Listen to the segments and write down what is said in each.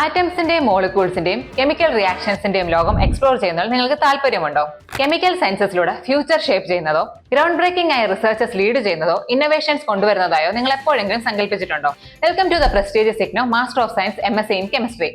ആറ്റംസിന്റെയും മോളിക്യൂൾസിന്റെയും കെമിക്കൽ റിയാക്ഷൻസിന്റെയും ലോകം എക്സ്പ്ലോർ ചെയ്യുന്നതിൽ നിങ്ങൾക്ക് താല്പര്യമുണ്ടോ? കെമിക്കൽ സയൻസസിലൂടെ ഫ്യൂച്ചർ ഷേപ്പ് ചെയ്യുന്നതോ? ഗ്രൗണ്ട് ബ്രേക്കിംഗ് ആയ റിസർച്ചസ് ലീഡ് ചെയ്യുന്നതോ ഇന്നോവേഷൻസ് കൊണ്ടുവരുന്നതായോ നിങ്ങൾ എപ്പോഴെങ്കിലും സങ്കല്പിച്ചിട്ടുണ്ടോ welcome to the prestigious IGNOU master of science M S C in chemistry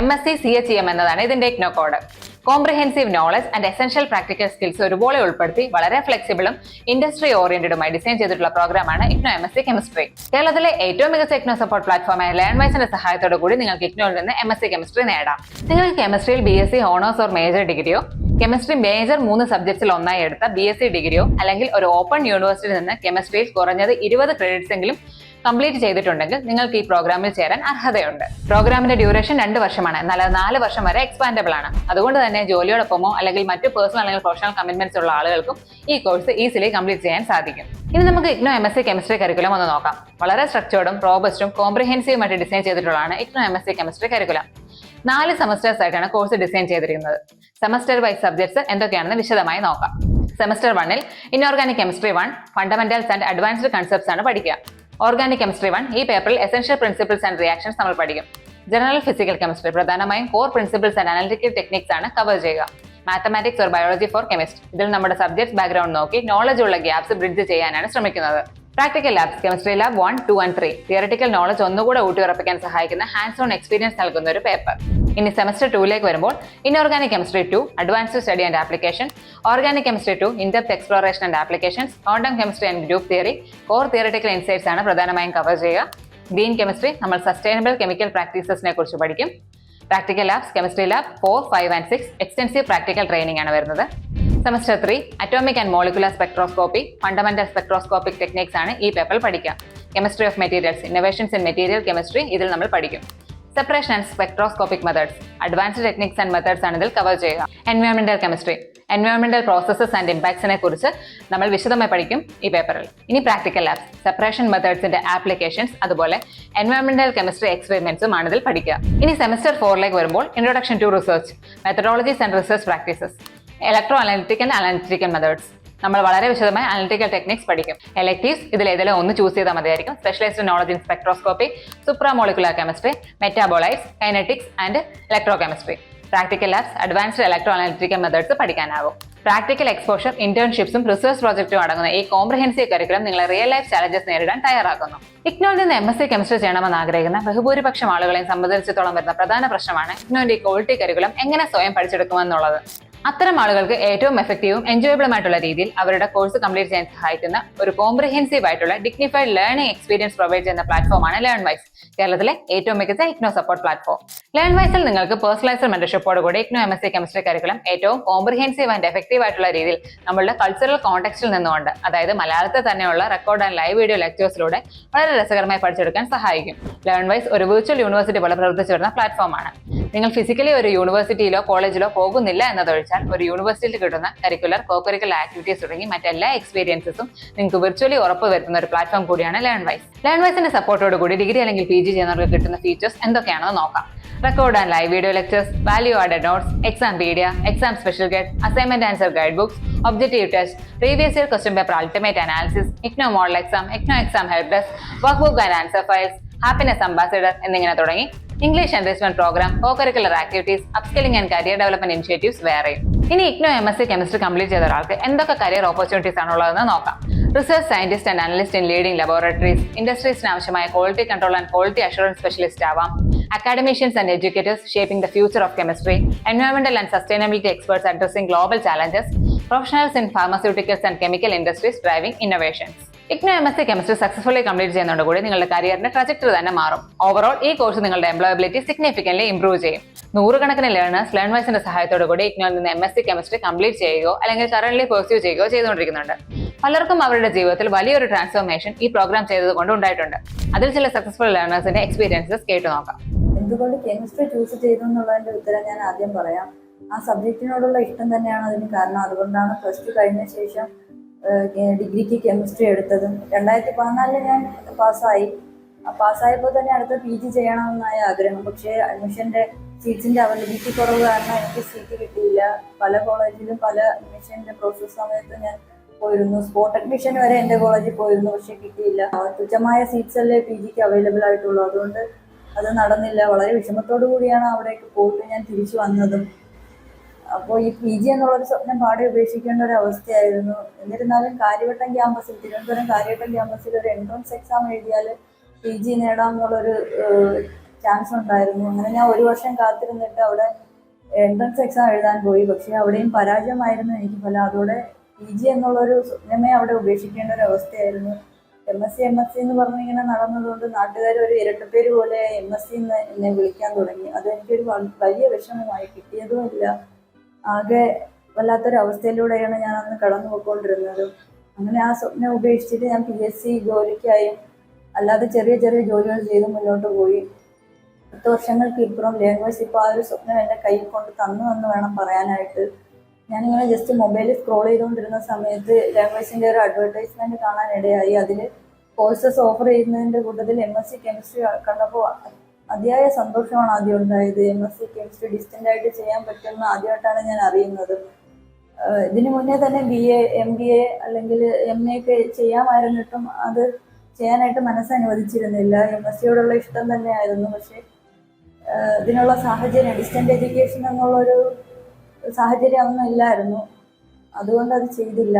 M S C C H M എന്നതാണ് ഇതിന്റെ IGNOU code comprehensive knowledge and essential practical skills ഒരുപോലെ ഉൾപ്പെടുത്തി വളരെ ഫ്ലെക്സിബിളും ഇൻഡസ്ട്രി ഓറിയന്റഡുമായി ഡിസൈൻ ചെയ്തിട്ടുള്ള പ്രോഗ്രാമാണ് IGNOU M S C chemistry കേരളത്തിലെ ഏറ്റവും മികച്ച ഇഗ്നോ സപ്പോർട്ട് പ്ലാറ്റ്ഫോമായ ലേൺ വൈസിന്റെ സഹായത്തോടു കൂടി നിങ്ങൾക്ക് ഇഗ്നോയിൽ നിന്ന് എം എസ് സി കെമിസ്ട്രി നേടാം. നിങ്ങൾക്ക് കെമിസ്ട്രിയിൽ B S C honours or major ഡിഗ്രിയോ chemistry major മൂന്ന് സബ്ജക്ട്സിൽ ഒന്നായി എടുത്ത ബി എസ് സി ഡിഗ്രിയോ അല്ലെങ്കിൽ ഒരു ഓപ്പൺ യൂണിവേഴ്സിറ്റിയിൽ നിന്ന് കെമിസ്ട്രിയിൽ കുറഞ്ഞത് ഇരുപത് ക്രെഡിറ്റ്സ് എങ്കിലും കംപ്ലീറ്റ് ചെയ്തിട്ടുണ്ടെങ്കിൽ നിങ്ങൾക്ക് ഈ പ്രോഗ്രാമിൽ ചേരാൻ അർഹതയുണ്ട്. പ്രോഗ്രാമിന്റെ ഡ്യൂറേഷൻ രണ്ട് വർഷമാണ്. എന്നാൽ അത് നാല് വർഷം വരെ എക്സ്പാൻഡബിൾ ആണ്. അതുകൊണ്ട് തന്നെ ജോലിയോടൊപ്പമോ അല്ലെങ്കിൽ മറ്റു പേഴ്സണൽ അല്ലെങ്കിൽ പ്രൊഫഷണൽ കമ്മിറ്റ്മെന്റ്സ് ഉള്ള ആളുകൾക്കും ഈ കോഴ്സ് ഈസിലി കംപ്ലീറ്റ് ചെയ്യാൻ സാധിക്കും. ഇനി നമുക്ക് IGNOU M S C chemistry curriculum ഒന്ന് നോക്കാം. വളരെ സ്ട്രക്ചേർഡും റോബസ്റ്റും കോംപ്രിഹെൻസീവുമായിട്ട് ഡിസൈൻ ചെയ്തിട്ടുള്ളതാണ് IGNOU M S C chemistry curriculum നാല് സെമസ്റ്റേഴ്സ് ആയിട്ടാണ് കോഴ്സ് ഡിസൈൻ ചെയ്തിരിക്കുന്നത്. സെമസ്റ്റർ വൈസ് സബ്ജക്ട്സ് എന്തൊക്കെയാണെന്ന് വിശദമായി നോക്കാം. സെമസ്റ്റർ വണ്ണിൽ inorganic chemistry one fundamentals and advanced concepts ആണ് പഠിക്കുക. ഓർഗാനിക് കെമിസ്ട്രി വൺ ഈ പേപ്പറിൽ എസെൻഷ്യൽ പ്രിൻസിപ്പിൾസ് ആൻഡ് റിയാക്ഷൻസ് നമ്മൾ പഠിക്കും. ജനറൽ ഫിസിക്കൽ കെമിസ്ട്രി പ്രധാനമായും core principles and analytical techniques ആണ് കവർ ചെയ്യുക. Mathematics or biology for chemistry ഇതിൽ നമ്മുടെ സബ്ജക്ട്സ് ബാക്ക്ഗ്രൗണ്ട് നോക്കി നോളജ് ഉള്ള ഗ്യാപ്സ് ബ്രിഡ്ജ് ചെയ്യാനാണ് ശ്രമിക്കുന്നത്. Practical labs chemistry lab one two and three theoretical knowledge ഒന്നുകൂടെ ഊട്ടിയുറപ്പിക്കാൻ സഹായിക്കുന്ന ഹാൻഡ്സ് ഓൺ എക്സ്പീരിയൻസ് നൽകുന്ന ഒരു പേപ്പർ ഇനി സെമസ്റ്റർ ടൂയിലേക്ക് വരുമ്പോൾ inorganic chemistry two advanced study and application organic chemistry two in depth exploration and applications quantum chemistry and group theory core theoretical insights ആണ് പ്രധാനമായും കവർ ചെയ്യുക. ഗ്രീൻ കെമിസ്ട്രി നമ്മൾ sustainable chemical പ്രാക്ടീസസിനെ കുറിച്ച് പഠിക്കും. Practical labs chemistry lab four five and six extensive practical training ആണ് വരുന്നത്. Semester three atomic and molecular spectroscopy fundamental spectroscopic techniques ആണ് ഈ പേപ്പർ പഠിക്കുക. Chemistry of materials innovations in material chemistry ഇതിൽ നമ്മൾ പഠിക്കും. Separation and spectroscopic methods advanced techniques and methods ആണ് ഇതിൽ കവർ ചെയ്യുക. എൻവയോൺമെന്റൽ കെമിസ്ട്രി എൻവയോൺമെന്റൽ പ്രോസസ്സസ് ആൻഡ് ഇമ്പാക്ട്സിനെ കുറിച്ച് നമ്മൾ വിശദമായി പഠിക്കും ഈ പേപ്പറിൽ ഇനി പ്രാക്ടിക്കൽ ലാബ്സ് സെപ്പറേഷൻ മെത്തേഡ്സിന്റെ ആപ്ലിക്കേഷൻസ് അതുപോലെ എൻവയോൺമെന്റൽ കെമിസ്ട്രി എക്സ്പെരിമെന്റ്സും ആണ് ഇതിൽ പഠിക്കുക. ഇനി സെമസ്റ്റർ ഫോറിലേക്ക് വരുമ്പോൾ introduction to research methodologies and research practices electro and analytical methods നമ്മൾ വളരെ വിശദമായി അനലിറ്റിക്കൽ ടെക്നിക്സ് പഠിക്കും. എലക്ടീവ്സ് ഇതിൽ ഏതെങ്കിലും ഒന്ന് ചൂസ് ചെയ്താൽ മതിയായിരിക്കും. Specialised knowledge in spectroscopy supramolecular chemistry metabolites kinetics and electro chemistry practical labs advanced electro analytical methods പഠിക്കാനാവും practical exposure ഇന്റേൺഷിപ്സും റിസർച്ച് പ്രോജക്റ്റും അടങ്ങുന്ന ഈ കോംപ്രഹെൻസീവ് കരിക്കുലം നിങ്ങളെ റിയൽ ലൈഫ് ചാലഞ്ചസ് നേരിടാൻ തയ്യാറാക്കുന്നു. ഇഗ്നോയിൽ നിന്ന് എം എസ് സി കെമിസ്ട്രി ചെയ്യണമെന്ന് ആഗ്രഹിക്കുന്ന ബഹുഭൂരിപക്ഷം ആളുകളെയും സംബന്ധിച്ചിടത്തോളം വരുന്ന പ്രധാന പ്രശ്നമാണ് ഇഗ്നോന്റെ ഈ ക്വാളിറ്റി കരിക്കുലം എങ്ങനെ സ്വയം പഠിച്ചെടുക്കുമെന്നുള്ളത്. അത്തരം ആളുകൾക്ക് ഏറ്റവും എഫക്റ്റീവും എൻജോയബിളുമായിട്ടുള്ള രീതിയിൽ അവരുടെ കോഴ്സ് കംപ്ലീറ്റ് ചെയ്യാൻ സഹായിക്കുന്ന ഒരു കോംപ്രിഹെൻസീവ് ആയിട്ടുള്ള ഡിഗ്നിഫൈഡ് ലേണിംഗ് എക്സ്പീരിയൻസ് പ്രൊവൈഡ് ചെയ്യുന്ന പ്ലാറ്റ്ഫോമാണ് ലേൺ വൈസ് കേരളത്തിലെ ഏറ്റവും മികച്ച ഇഗ്നോ സപ്പോർട്ട് പ്ലാറ്റ്ഫോം ലേൺ വൈസിൽ നിങ്ങൾക്ക് പേഴ്സണലൈസ്ഡ് മെന്റർഷിപ്പോട് കൂടി M S C chemistry curriculum ഏറ്റവും കോംപ്രിഹെൻസീവ് ആൻഡ് എഫക്റ്റീവ് ആയിട്ടുള്ള രീതിയിൽ നമ്മളുടെ കൾച്ചറൽ കോൺടെക്സ്റ്റിൽ നിന്നുകൊണ്ട് അതായത് മലയാളത്തിൽ തന്നെയുള്ള റെക്കോർഡ് ആൻഡ് ലൈവ് വീഡിയോ ലെക്ചേഴ്സിലൂടെ വളരെ രസകരമായി പഠിച്ചെടുക്കാൻ സഹായിക്കും. ലേൺ വൈസ് ഒരു വിർച്വൽ യൂണിവേഴ്സിറ്റി പോലെ പ്രവർത്തിച്ചു വരുന്ന പ്ലാറ്റ്ഫോമാണ് നിങ്ങൾ ഫിസിക്കലി ഒരു യൂണിവേഴ്സിറ്റിയിലോ കോളേജിലോ പോകുന്നില്ല എന്നതൊഴിച്ചാൽ ഒരു യൂണിവേഴ്സിറ്റിയിൽ കിട്ടുന്ന കരിക്കുലർ കോക്കരിക്കുലർ ആക്ടിവിറ്റീസ് തുടങ്ങി മറ്റെല്ലാ എക്സ്പീരിയൻസും നിങ്ങൾക്ക് വെർച്വലി ഉറപ്പ് വരുത്തുന്ന ഒരു പ്ലാറ്റ്ഫോം കൂടിയാണ് ലേൺ വൈസ് ലേൺ വൈസിന്റെ സപ്പോർട്ടോട് കൂടി ഡിഗ്രി അല്ലെങ്കിൽ പി ജി ചെയ്യുന്നവർക്ക് കിട്ടുന്ന ഫീച്ചേഴ്സ് എന്തൊക്കെയാണെന്ന് നോക്കാം. Record and live video lectures value added notes exam pedia exam special guide assignment answer guide books objective test previous year question paper ultimate analysis IGNOU model exam IGNOU exam help desk work book and answer files happiness ambassador എന്നിങ്ങനെ തുടങ്ങി English enrichment programme cocurricular activities upskilling and career development initiatives വേറെയും. ഇനി IGNOU M S C chemistry complete ചെയ്ത ഒരാൾക്ക് എന്തൊക്കെ career opportunities ആണുള്ളതെന്ന് നോക്കാം. Research scientist and analyst in leading laboratories ഇൻഡസ്ട്രീസിന് ആവശ്യമായ quality control and quality assurance specialist ആവാം. Academicians and educators shaping the future of chemistry എൻവയോൺമെന്റൽ and sustainability experts addressing global challenges professionals in pharmaceuticals and chemical industries driving innovations IGNOU M S C chemistry successfully complete ചെയ്യുന്നതോട് കൂടി നിങ്ങളുടെ കരിയറിന്റെ trajectory തന്നെ മാറും. Overall ഈ course നിങ്ങളുടെ employability significantly improve ചെയ്യും. നൂറുകണക്കിന് learners learn വൈസിന്റെ സഹായത്തോടു കൂടി ഇഗ്നോയിൽ നിന്ന് M S C chemistry complete ചെയ്യുകയോ അല്ലെങ്കിൽ കറന്റ് പെർസ്യൂ ചെയ്യുകയോ ചെയ്തുകൊണ്ടിരിക്കുന്നുണ്ട്. പലർക്കും അവരുടെ ജീവിതത്തിൽ വലിയൊരു ട്രാൻസ്ഫോർമേഷൻ ഈ പ്രോഗ്രാം ചെയ്തത് കൊണ്ട് ഉണ്ടായിട്ടുണ്ട്. അതിൽ ചില സക്സസ്ഫുൾ ലേണേഴ്സിന്റെ എക്സ്പീരിയൻസസ് കേട്ടു നോക്കാം എന്തുകൊണ്ട് കെമിസ്ട്രി ചൂസ് ചെയ്തു എന്നുള്ളതിന്റെ ഉത്തരം ഞാൻ ആദ്യം പറയാം. ആ സബ്ജക്റ്റിനോടുള്ള ഇഷ്ടം തന്നെയാണ് അതിന് കാരണം. അതുകൊണ്ടാണ് പ്ലസ് ടു കഴിഞ്ഞ ശേഷം ഡിഗ്രിക്ക് കെമിസ്ട്രി എടുത്തതും രണ്ടായിരത്തി പതിനാലിൽ ഞാൻ പാസ്സായി. പാസ്സായപ്പോൾ തന്നെ അടുത്ത പി ജി ചെയ്യണമെന്നായ ആഗ്രഹം. പക്ഷേ അഡ്മിഷന്റെ സീറ്റ്സിന്റെ അവൈലബിലിറ്റി കുറവ് കാരണം എനിക്ക് സീറ്റ് കിട്ടിയില്ല. പല കോളേജിലും പല അഡ്മിഷന്റെ പ്രോസസ് സമയത്ത് ഞാൻ പോയിരുന്നു. സ്പോട്ട് അഡ്മിഷൻ വരെ എന്റെ കോളേജിൽ പോയിരുന്നു പക്ഷേ കിട്ടിയില്ല. തുച്ഛമായ സീറ്റ്സ് അല്ലേ പി ജിക്ക് അവൈലബിൾ ആയിട്ടുള്ളൂ. അതുകൊണ്ട് അത് നടന്നില്ല. വളരെ വിഷമത്തോടു കൂടിയാണ് അവിടേക്ക് പോയിട്ട് ഞാൻ തിരിച്ചു വന്നതും. അപ്പോൾ ഈ പി ജി എന്നുള്ളൊരു സ്വപ്നം പാടെ ഉപേക്ഷിക്കേണ്ട ഒരു അവസ്ഥയായിരുന്നു. എന്നിരുന്നാലും കാര്യവട്ടം ക്യാമ്പസിൽ തിരുവനന്തപുരം കാര്യവട്ടം ക്യാമ്പസിൽ ഒരു എൻട്രൻസ് എക്സാം എഴുതിയാൽ പി ജി നേടാം എന്നുള്ളൊരു ചാൻസ് ഉണ്ടായിരുന്നു. അങ്ങനെ ഞാൻ ഒരു വർഷം കാത്തിരുന്നിട്ട് അവിടെ എൻട്രൻസ് എക്സാം എഴുതാൻ പോയി. പക്ഷേ അവിടെയും പരാജയമായിരുന്നു എനിക്ക് ഫലം അതോടെ പി ജി എന്നുള്ളൊരു സ്വപ്നമേ അവിടെ ഉപേക്ഷിക്കേണ്ട ഒരു അവസ്ഥയായിരുന്നു. M S C M S C എന്ന് പറഞ്ഞിങ്ങനെ നടന്നതുകൊണ്ട് നാട്ടുകാർ ഒരു ഇരട്ടപ്പേര് പോലെ എം എസ് സി എന്ന് എന്നെ വിളിക്കാൻ തുടങ്ങി. അത് എനിക്കൊരു വലിയ വിഷമമായി. കിട്ടിയതുമില്ല ആകെ വല്ലാത്തൊരു അവസ്ഥയിലൂടെയാണ് ഞാൻ അന്ന് കടന്നു പോയിക്കൊണ്ടിരുന്നത് അങ്ങനെ ആ സ്വപ്നം ഉപേക്ഷിച്ചിട്ട് ഞാൻ പി എസ് സി ജോലിക്കായും അല്ലാതെ ചെറിയ ചെറിയ ജോലികൾ ചെയ്ത് മുന്നോട്ട് പോയി. പത്ത് വർഷങ്ങൾക്ക് ഇപ്പുറം ലാംഗ്വേജ് ഇപ്പോൾ ആ ഒരു സ്വപ്നം എന്റെ കയ്യിൽ കൊണ്ട് തന്നു എന്ന് വേണം പറയാനായിട്ട്. ഞാനിങ്ങനെ ജസ്റ്റ് മൊബൈലിൽ സ്ക്രോൾ ചെയ്തുകൊണ്ടിരുന്ന സമയത്ത് ലാംഗ്വേജിന്റെ ഒരു അഡ്വർടൈസ്മെന്റ് കാണാനിടയായി. അതിൽ കോഴ്സസ് ഓഫർ ചെയ്യുന്നതിന്റെ കൂട്ടത്തിൽ എം എസ് സി കെമിസ്ട്രി കണ്ടപ്പോൾ അതിയായ സന്തോഷമാണ് ആദ്യം ഉണ്ടായത്. M S C chemistry distant ആയിട്ട് ചെയ്യാൻ പറ്റുമെന്ന് ആദ്യമായിട്ടാണ് ഞാൻ അറിയുന്നത്. ഇതിനു മുന്നേ തന്നെ B A M B A അല്ലെങ്കിൽ എം എ ഒക്കെ ചെയ്യാമായിരുന്നിട്ടും അത് ചെയ്യാനായിട്ട് മനസ്സനുവദിച്ചിരുന്നില്ല എം എസ് സിയോടുള്ള ഇഷ്ടം തന്നെയായിരുന്നു. പക്ഷേ ഇതിനുള്ള സാഹചര്യം ഡിസ്റ്റന്റ് എഡ്യൂക്കേഷൻ എന്നുള്ളൊരു സാഹചര്യം ഒന്നും ഇല്ലായിരുന്നു. അതുകൊണ്ട് അത് ചെയ്തില്ല.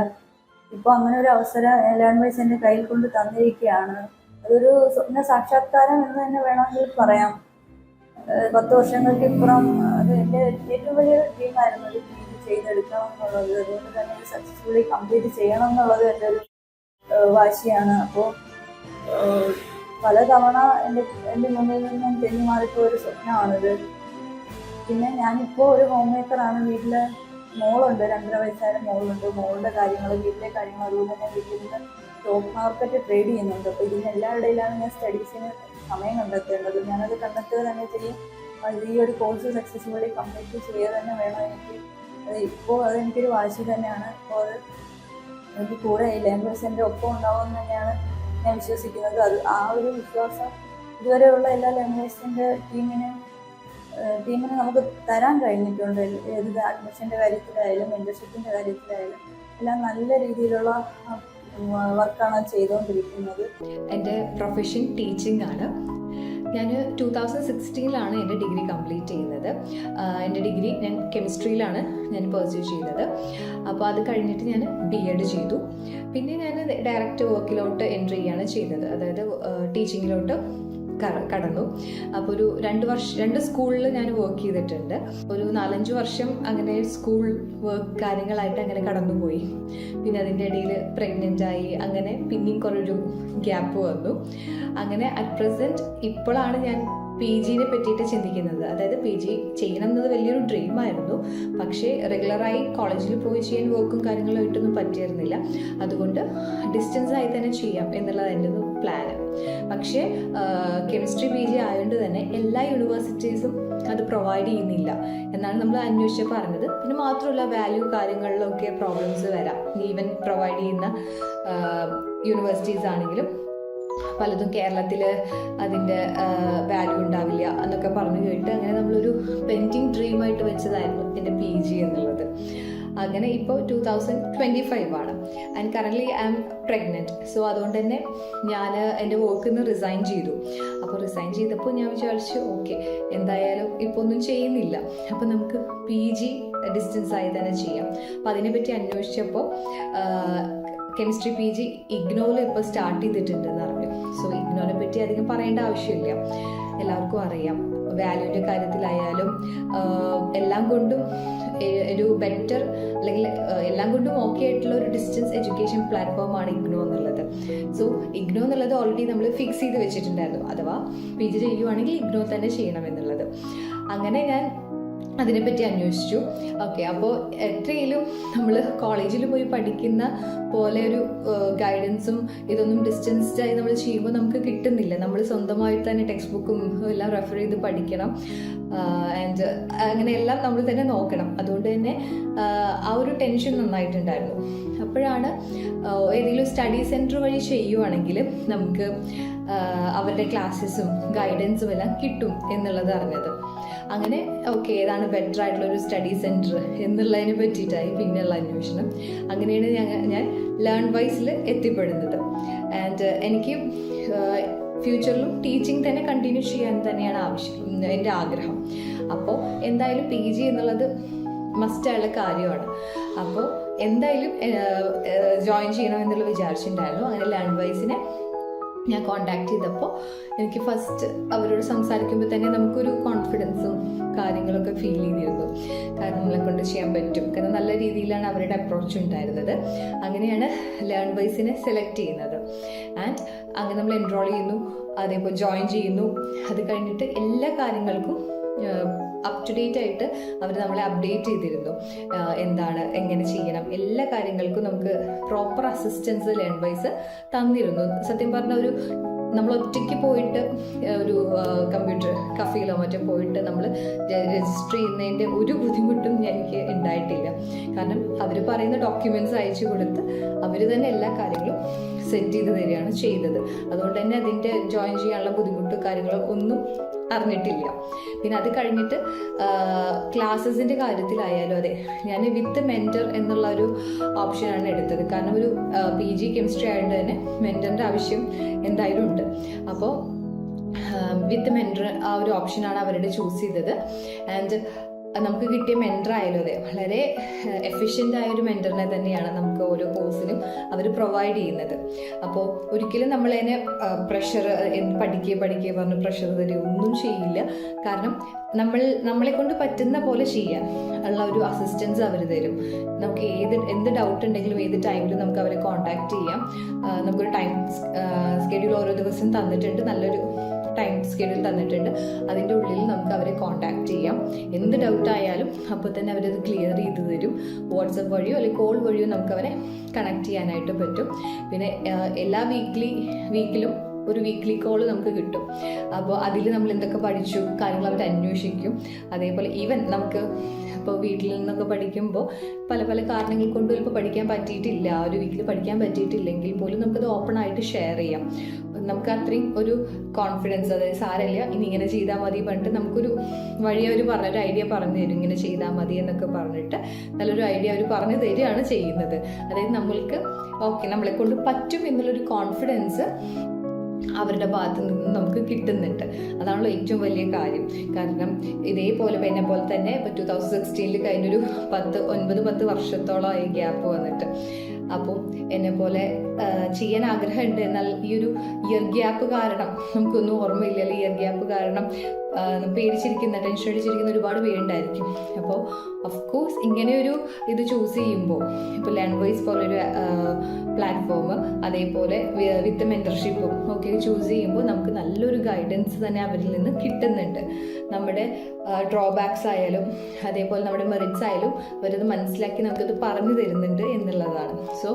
ഇപ്പോൾ അങ്ങനെ ഒരു അവസരം ലാംഗ്വേജ് എന്റെ കയ്യിൽ കൊണ്ട് തന്നിരിക്കുകയാണ്. അതൊരു സ്വപ്ന സാക്ഷാത്കാരം എന്ന് തന്നെ വേണമെങ്കിൽ പറയാം. പത്ത് വർഷങ്ങൾക്ക് ഇപ്പുറം അത് എന്റെ ഏറ്റവും വലിയൊരു ഡ്രീമായിരുന്നു ഒരു പി ചെയ്തെടുക്കണം എന്നുള്ളത്. അതുകൊണ്ട് തന്നെ സക്സസ്ഫുള്ളി കംപ്ലീറ്റ് ചെയ്യണം എന്നുള്ളത് എന്റെ ഒരു വാശിയാണ്. അപ്പോൾ പലതവണ എന്റെ എന്റെ മുന്നിൽ നിന്നും തെന്നി ഒരു സ്വപ്നമാണിത്. പിന്നെ ഞാനിപ്പോൾ ഒരു ഹോം മേക്കറാണ് വീട്ടിൽ മോളുണ്ട്. രണ്ടര വയസ്സായ മോളുണ്ട്. മോളുടെ കാര്യങ്ങൾ വീട്ടിലെ കാര്യങ്ങൾ അതുപോലെ തന്നെ വീട്ടിൽ നിന്ന് സ്റ്റോക്ക് മാർക്കറ്റ് ട്രേഡ് ചെയ്യുന്നുണ്ട്. അപ്പോൾ ഇതിന് എല്ലാവരുടെയിലാണ് ഞാൻ സ്റ്റഡീസിന് സമയം കണ്ടെത്തേണ്ടത്. ഞാനത് കണ്ടെത്തുക തന്നെ ചെയ്യും. ഈ ഒരു കോഴ്സ് സക്സസ്ഫുള്ളി കംപ്ലീറ്റ് ചെയ്യുക തന്നെ വേണം എനിക്ക്. അത് ഇപ്പോൾ അതെനിക്കൊരു വാശി തന്നെയാണ്. അപ്പോൾ അത് എനിക്ക് കൂടെ ലാംഗ്വേജ് എന്റെ ഒപ്പം ഉണ്ടാവുമെന്ന് തന്നെയാണ് ഞാൻ വിശ്വസിക്കുന്നത്. അത് ആ ഒരു വിശ്വാസം ഇതുവരെയുള്ള എല്ലാ ലാംഗ്വേജിന്റെ ടീമിന് ടീമിന് നമുക്ക് തരാൻ കഴിഞ്ഞിട്ടുണ്ട്. ഏത് അഡ്മിഷന്റെ കാര്യത്തിലായാലും മെന്റർഷിപ്പിന്റെ കാര്യത്തിലായാലും. എല്ലാം നല്ല രീതിയിലുള്ള വർക്കാണ് ചെയ്തുകൊണ്ടിരിക്കുന്നത്. എന്റെ പ്രൊഫഷൻ ടീച്ചിങ് ആണ്. ഞാൻ ടൂ തൗസൻഡ് സിക്സ്റ്റീനിലാണ് എന്റെ ഡിഗ്രി കംപ്ലീറ്റ് ചെയ്യുന്നത്. എന്റെ ഡിഗ്രി ഞാൻ കെമിസ്ട്രിയിലാണ് ഞാൻ പെർസ്യൂ ചെയ്തത്. അപ്പോൾ അത് കഴിഞ്ഞിട്ട് ഞാൻ ബി എഡ് ചെയ്തു. പിന്നെ ഞാൻ ഡയറക്റ്റ് വർക്കിലോട്ട് എൻട്രി ചെയ്യാണ് ചെയ്തത്. അതായത് ടീച്ചിങ്ങിലോട്ട് കടന്നു. അപ്പോൾ ഒരു രണ്ട് വർഷം രണ്ട് സ്കൂളിൽ ഞാൻ വർക്ക് ചെയ്തിട്ടുണ്ട്. ഒരു നാലഞ്ച് വർഷം അങ്ങനെ സ്കൂൾ വർക്ക് കാര്യങ്ങളായിട്ട് അങ്ങനെ കടന്നുപോയി. പിന്നെ അതിന്റെ ഇടയിൽ പ്രഗ്നന്റ് ആയി അങ്ങനെ പിന്നെയും കുറേ ഒരു ഗ്യാപ്പ് വന്നു. അങ്ങനെ അറ്റ് പ്രസന്റ് ഇപ്പോഴാണ് ഞാൻ പി ജിനെ പറ്റിയിട്ട് ചിന്തിക്കുന്നത്. അതായത് പി ജി ചെയ്യണം എന്നത് വലിയൊരു ഡ്രീമായിരുന്നു പക്ഷേ റെഗുലറായി കോളേജിൽ പോയി ചെയ്യാൻ വർക്കും കാര്യങ്ങളായിട്ടൊന്നും പറ്റിയിരുന്നില്ല. അതുകൊണ്ട് ഡിസ്റ്റൻസ് ആയി തന്നെ ചെയ്യാം എന്നുള്ളത് എന്റെ ഒന്ന് പ്ലാന് പക്ഷേ കെമിസ്ട്രി പി ജി ആയതുകൊണ്ട് തന്നെ എല്ലാ യൂണിവേഴ്സിറ്റീസും അത് പ്രൊവൈഡ് ചെയ്യുന്നില്ല. എന്നാണ് നമ്മൾ അന്വേഷിച്ച് പറഞ്ഞത്. പിന്നെ മാത്രമല്ല വാല്യൂ കാര്യങ്ങളിലൊക്കെ പ്രോബ്ലംസ് വരാം. ഈവൻ പ്രൊവൈഡ് ചെയ്യുന്ന യൂണിവേഴ്സിറ്റീസ് ആണെങ്കിലും. പലതും കേരളത്തിൽ അതിന്റെ പറഞ്ഞു കേട്ട് അങ്ങനെ നമ്മളൊരു പെൻഡിങ് ഡ്രീമായിട്ട് വെച്ചതായിരുന്നു എന്റെ പി ജി എന്നുള്ളത്. അങ്ങനെ ഇപ്പോൾ ടു തൗസൻഡ് ട്വന്റി ഫൈവ് ആണ്. And currently I am pregnant so അതുകൊണ്ട് തന്നെ ഞാൻ എന്റെ വർക്കിൽ നിന്ന് റിസൈൻ ചെയ്തു. അപ്പോൾ റിസൈൻ ചെയ്തപ്പോൾ ഞാൻ വിചാരിച്ചു ഓക്കെ എന്തായാലും ഇപ്പോൾ ഒന്നും ചെയ്യുന്നില്ല. അപ്പോൾ നമുക്ക് പി ജി ഡിസ്റ്റൻസ് ആയി തന്നെ ചെയ്യാം. അപ്പോൾ അതിനെപ്പറ്റി അന്വേഷിച്ചപ്പോൾ കെമിസ്ട്രി പി ജി ഇഗ്നോയിൽ ഇപ്പോൾ സ്റ്റാർട്ട് ചെയ്തിട്ടുണ്ടെന്ന് അറിഞ്ഞു. സോ ഇഗ്നോനെ പറ്റി അധികം പറയേണ്ട ആവശ്യമില്ല. എല്ലാവർക്കും അറിയാം. വാല്യൂന്റെ കാര്യത്തിലായാലും എല്ലാം കൊണ്ടും ഒരു ബെറ്റർ അല്ലെങ്കിൽ എല്ലാം കൊണ്ടും ഓക്കെ ആയിട്ടുള്ള ഒരു ഡിസ്റ്റൻസ് എഡ്യൂക്കേഷൻ പ്ലാറ്റ്ഫോമാണ് ഇഗ്നോ എന്നുള്ളത്. സോ ഇഗ്നോ എന്നുള്ളത് ഓൾറെഡി നമ്മൾ ഫിക്സ് ചെയ്ത് വെച്ചിട്ടുണ്ടായിരുന്നു. അഥവാ പി ജി ചെയ്യുവാണെങ്കിൽ ഇഗ്നോ തന്നെ ചെയ്യണം എന്നുള്ളത്. അങ്ങനെ ഞാൻ അതിനെപ്പറ്റി അന്വേഷിച്ചു. ഓക്കെ അപ്പോൾ എത്രയിലും നമ്മൾ കോളേജിൽ പോയി പഠിക്കുന്ന പോലെ ഒരു ഗൈഡൻസും ഇതൊന്നും ഡിസ്റ്റൻസ്ഡായി നമ്മൾ ചെയ്യുമ്പോൾ നമുക്ക് കിട്ടുന്നില്ല. നമ്മൾ സ്വന്തമായിട്ട് തന്നെ ടെക്സ്റ്റ് ബുക്കും എല്ലാം റെഫർ ചെയ്ത് പഠിക്കണം. ആൻഡ് അങ്ങനെ എല്ലാം നമ്മൾ തന്നെ നോക്കണം. അതുകൊണ്ട് തന്നെ ആ ഒരു ടെൻഷൻ നന്നായിട്ടുണ്ടായിരുന്നു. അപ്പോഴാണ് ഏതെങ്കിലും സ്റ്റഡി സെന്റർ വഴി ചെയ്യുവാണെങ്കിൽ നമുക്ക് അവരുടെ ക്ലാസ്സസും ഗൈഡൻസും എല്ലാം കിട്ടും എന്നുള്ളത് അറിഞ്ഞത്. അങ്ങനെ ഓക്കെ ഏതാണ് ബെറ്റർ ആയിട്ടുള്ള ഒരു സ്റ്റഡി സെന്റർ എന്നുള്ളതിനെ പറ്റിയിട്ടായി പിന്നെയുള്ള അന്വേഷണം. അങ്ങനെയാണ് ഞങ്ങൾ ഞാൻ ലേൺ വൈസിൽ എത്തിപ്പെടുന്നത്. ആൻഡ് എനിക്ക് ഫ്യൂച്ചറിലും ടീച്ചിങ് തന്നെ കണ്ടിന്യൂ ചെയ്യാൻ തന്നെയാണ് ആവശ്യം എന്റെ ആഗ്രഹം. അപ്പോൾ എന്തായാലും പി ജി എന്നുള്ളത് മസ്റ്റായുള്ള കാര്യമാണ്. അപ്പോൾ എന്തായാലും ജോയിൻ ചെയ്യണമെന്നുള്ള വിചാരിച്ചിട്ടുണ്ടായിരുന്നു. അങ്ങനെ ലാൻഡ് വൈസിനെ ഞാൻ കോണ്ടാക്ട് ചെയ്തപ്പോൾ എനിക്ക് ഫസ്റ്റ് അവരോട് സംസാരിക്കുമ്പോൾ തന്നെ നമുക്കൊരു കോൺഫിഡൻസും കാര്യങ്ങളൊക്കെ ഫീൽ ചെയ്തിരുന്നു. കാരണം നമ്മളെ കൊണ്ട് ചെയ്യാൻ പറ്റും. കാരണം നല്ല രീതിയിലാണ് അവരുടെ അപ്രോച്ച് ഉണ്ടായിരുന്നത്. അങ്ങനെയാണ് ലേൺ വൈസിനെ സെലക്ട് ചെയ്യുന്നത്. ആൻഡ് അങ്ങനെ നമ്മൾ എൻറോൾ ചെയ്യുന്നു അതേപോലെ ജോയിൻ ചെയ്യുന്നു. അത് കഴിഞ്ഞിട്ട് എല്ലാ കാര്യങ്ങൾക്കും അപ് ടു ഡേറ്റ് ആയിട്ട് അവർ നമ്മളെ അപ്ഡേറ്റ് ചെയ്തിരുന്നു. എന്താണ് എങ്ങനെ ചെയ്യണം എല്ലാ കാര്യങ്ങൾക്കും നമുക്ക് പ്രോപ്പർ അസിസ്റ്റൻസ് ലേൺ വൈസ് തന്നിരുന്നു. സത്യം പറഞ്ഞ ഒരു നമ്മൾ ഒറ്റയ്ക്ക് പോയിട്ട് ഒരു കമ്പ്യൂട്ടർ കഫയിലോ മറ്റോ പോയിട്ട് നമ്മൾ രജിസ്റ്റർ ചെയ്യുന്നതിന്റെ ഒരു ബുദ്ധിമുട്ടും എനിക്ക് ഉണ്ടായിട്ടില്ല. കാരണം അവർ പറയുന്ന ഡോക്യുമെന്റ്സ് അയച്ചു കൊടുത്ത് അവർ തന്നെ എല്ലാ കാര്യങ്ങളും സെറ്റ് ചെയ്ത് തരികയാണ് ചെയ്തത്. അതുകൊണ്ട് തന്നെ അതിന്റെ ജോയിൻ ചെയ്യാനുള്ള ബുദ്ധിമുട്ടും കാര്യങ്ങളോ ഒന്നും അറിഞ്ഞിട്ടില്ല. പിന്നെ അത് കഴിഞ്ഞിട്ട് ക്ലാസ്സസിന്റെ കാര്യത്തിലായാലും അതെ ഞാൻ വിത്ത് മെന്റർ എന്നുള്ള ഒരു ഓപ്ഷനാണ് എടുത്തത്. കാരണം ഒരു പി ജി കെമിസ്ട്രി ആയതുകൊണ്ട് തന്നെ മെന്ററിന്റെ ആവശ്യം എന്തായാലും ഉണ്ട്. അപ്പോൾ വിത്ത് മെന്റർ ആ ഒരു ഓപ്ഷനാണ് അവരുടെ ചൂസ് ചെയ്തത്. ആൻഡ് നമുക്ക് കിട്ടിയ മെന്റർ ആയാലും അതെ. വളരെ എഫിഷ്യന്റ് ആയ ഒരു മെന്ററിനെ തന്നെയാണ് നമുക്ക് ഓരോ കോഴ്സിനും അവർ പ്രൊവൈഡ് ചെയ്യുന്നത്. അപ്പോൾ ഒരിക്കലും നമ്മളതിനെ പ്രഷർ പഠിക്കുക പഠിക്കുക പറഞ്ഞ് പ്രഷർ തരിക ഒന്നും ചെയ്യില്ല. കാരണം നമ്മൾ നമ്മളെ കൊണ്ട് പറ്റുന്ന പോലെ ചെയ്യാം ഉള്ള ഒരു അസിസ്റ്റൻസ് അവർ തരും. നമുക്ക് ഏത് എന്ത് ഡൗട്ട് ഉണ്ടെങ്കിലും ഏത് ടൈമിലും നമുക്ക് അവരെ കോൺടാക്ട് ചെയ്യാം. നമുക്കൊരു ടൈം സ്കെഡ്യൂൾ ഓരോ ദിവസം തന്നിട്ടുണ്ട്. നല്ലൊരു ടൈം സ്കെഡ്യൂൾ തന്നിട്ടുണ്ട്. അതിന്റെ ഉള്ളിൽ നമുക്ക് അവരെ കോൺടാക്ട് ചെയ്യാം. എന്ത് ഡൗട്ട് ആയാലും അപ്പോൾ തന്നെ അവരത് ക്ലിയർ ചെയ്ത് തരും. വാട്സപ്പ് വഴിയോ അല്ലെങ്കിൽ കോൾ വഴിയോ നമുക്ക് അവരെ കണക്ട് ചെയ്യാനായിട്ട് പറ്റും. പിന്നെ എല്ലാ വീക്ക്ലി വീക്കിലും ഒരു വീക്ക്ലി കോൾ നമുക്ക് കിട്ടും. അപ്പോൾ അതിൽ നമ്മൾ എന്തൊക്കെ പഠിച്ചു കാര്യങ്ങൾ അവർ അന്വേഷിക്കും. അതേപോലെ ഈവൻ നമുക്ക് ഇപ്പോൾ വീട്ടിൽ നിന്നൊക്കെ പഠിക്കുമ്പോൾ പല പല കാരണങ്ങൾ കൊണ്ട് ചിലപ്പോൾ പഠിക്കാൻ പറ്റിയിട്ടില്ല. ഒരു വീക്കിൽ പഠിക്കാൻ പറ്റിയിട്ടില്ലെങ്കിൽ പോലും നമുക്കത് ഓപ്പൺ ആയിട്ട് ഷെയർ ചെയ്യാം. നമുക്ക് അത്രയും ഒരു കോൺഫിഡൻസ് അതായത് സാരല്ല ഇനി ഇങ്ങനെ ചെയ്താൽ മതി പറഞ്ഞിട്ട് നമുക്കൊരു വഴി അവർ പറഞ്ഞൊരു ഐഡിയ പറഞ്ഞു തരും. ഇങ്ങനെ ചെയ്താൽ മതി എന്നൊക്കെ പറഞ്ഞിട്ട് നല്ലൊരു ഐഡിയ അവർ പറഞ്ഞു തരികയാണ് ചെയ്യുന്നത്. അതായത് നമ്മൾക്ക് ഓക്കെ നമ്മളെ കൊണ്ട് പറ്റും എന്നുള്ളൊരു കോൺഫിഡൻസ് അവരുടെ ഭാഗത്ത് നിന്ന് നമുക്ക് കിട്ടുന്നുണ്ട്. അതാണല്ലോ ഏറ്റവും വലിയ കാര്യം. കാരണം ഇതേപോലെ എന്നെ പോലെ തന്നെ ഇപ്പോൾ ടു തൗസൻഡ് സിക്സ്റ്റീനിൽ കഴിഞ്ഞൊരു പത്ത് ഒൻപത് പത്ത് വർഷത്തോളമായി ഗ്യാപ്പ് വന്നിട്ട്. അപ്പോൾ എന്നെ പോലെ ചെയ്യാൻ ആഗ്രഹമുണ്ട് എന്നാൽ ഈ ഒരു ഇയർ ഗ്യാപ്പ് കാരണം നമുക്കൊന്നും ഓർമ്മയില്ല ഇയർ ഗ്യാപ്പ് കാരണം പേടിച്ചിരിക്കുന്ന ടെൻഷൻ അടിച്ചിരിക്കുന്ന ഒരുപാട് പേരുണ്ടായിരിക്കും. അപ്പോൾ ഓഫ് കോഴ്സ് ഇങ്ങനെ ഒരു ഇത് ചൂസ് ചെയ്യുമ്പോൾ ഇപ്പോൾ ലേൺ വൈസ് പോലൊരു പ്ലാറ്റ്ഫോം അതേപോലെ വിത്ത് മെന്റർഷിപ്പും ഒക്കെ ചൂസ് ചെയ്യുമ്പോൾ നമുക്ക് നല്ലൊരു ഗൈഡൻസ് തന്നെ അവരിൽ നിന്ന് കിട്ടുന്നുണ്ട്. നമ്മുടെ ഡ്രോബാക്സ് ആയാലും അതേപോലെ നമ്മുടെ മെറിറ്റ്സ് ആയാലും അവരത് മനസ്സിലാക്കി നമുക്കത് പറഞ്ഞു തരുന്നുണ്ട് എന്നുള്ളതാണ്. സോ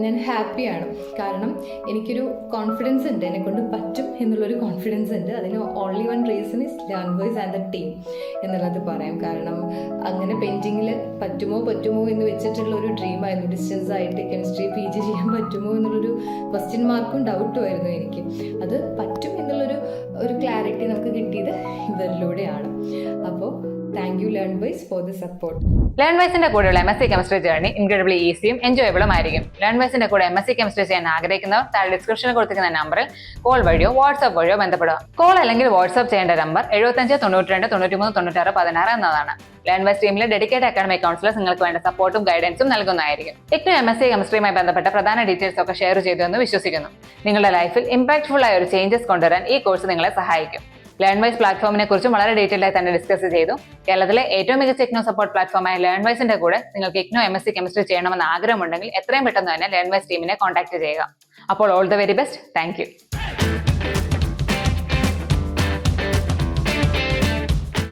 ഞാൻ ഹാപ്പിയാണ് കാരണം എനിക്കൊരു കോൺഫിഡൻസ് ഉണ്ട്. എന്നെ കൊണ്ട് പറ്റും എന്നുള്ളൊരു കോൺഫിഡൻസ് ഉണ്ട്. അതിന് only one reason is language and the team എന്നുള്ളത് പറയാം. കാരണം അങ്ങനെ പെയിന്റിങ്ങിൽ പറ്റുമോ പറ്റുമോ എന്ന് വെച്ചിട്ടുള്ള ഒരു ഡ്രീമായിരുന്നു ഡിസ്റ്റൻസ് ആയിട്ട് കെമിസ്ട്രി പി ജി ചെയ്യാൻ പറ്റുമോ എന്നുള്ളൊരു ക്വസ്റ്റ്യൻ മാർക്കും ഡൗട്ടും ആയിരുന്നു എനിക്ക്. അത് പറ്റും എന്നുള്ളൊരു ഒരു ക്ലാരിറ്റി നമുക്ക് കിട്ടിയത് ഇവരിലൂടെയാണ്. അപ്പോൾ thank you learn wise for the support learn വൈസിന്റെ കൂടെയുള്ള M S C chemistry journey incredible ഈസിയും എൻജോയബിളും ആയിരിക്കും ലേൺ വൈസിന്റെ കൂടെ എം എസ് സി കെമിസ്ട്രി ചെയ്യാൻ ആഗ്രഹിക്കുന്നവർ താഴെ ഡിസ്ക്രിപ്ഷനിൽ കൊടുത്തിരിക്കുന്ന നമ്പറിൽ കോൾ വഴിയോ വാട്സ്ആപ്പ് വഴിയോ ബന്ധപ്പെടുക. കോൾ അല്ലെങ്കിൽ വാട്സ്ആപ്പ് ചെയ്യേണ്ട നമ്പർ എഴുപത്തഞ്ച് തൊണ്ണൂറ്റി രണ്ട് തൊണ്ണൂറ്റി മൂന്ന് തൊണ്ണൂറ്റാറ് പതിനാറ് എന്നതാണ്. ലേൺ വൈസ് ടീമിലെ ഡെഡിക്കേറ്റ് അക്കാഡമിക് കൗൺസിലർ നിങ്ങൾക്ക് വേണ്ട സപ്പോർട്ടും ഗൈഡൻസും നൽകുന്നതായിരിക്കും. ഇഗ്നു എം എസ് സി കെമിസ്ട്രിയുമായി ബന്ധപ്പെട്ട പ്രധാന ഡീറ്റെയിൽസ് ഒക്കെ ഷെയർ ചെയ്തു എന്ന് വിശ്വസിക്കുന്നു. നിങ്ങളുടെ ലൈഫിൽ ഇമ്പാക്ട്ഫുൾ ആയ ഒരു ചേഞ്ചസ് കൊണ്ടുവരാൻ ഈ കോഴ്സ് നിങ്ങളെ സഹായിക്കും. ലേൺ വൈസ് പ്ലാറ്റ്ഫോമിനെ കുറിച്ചും വളരെ ഡീറ്റെയിൽ ആയി തന്നെ ഡിസ്കസ് ചെയ്തു. കേരളത്തിലെ ഏറ്റവും മികച്ച ഇഗ്നോ സപ്പോർട്ട് പ്ലാറ്റ്ഫോമായ ലേൺ വൈസിന്റെ കൂടെ നിങ്ങൾക്ക് IGNOU M S C chemistry ചെയ്യണമെന്ന് ആഗ്രഹമുണ്ടെങ്കിൽ എത്രയും പെട്ടെന്ന് തന്നെ ലേൺ വൈസ് ടീമിനെ കോൺടാക്ട് ചെയ്യുക. അപ്പോൾ all the very best thank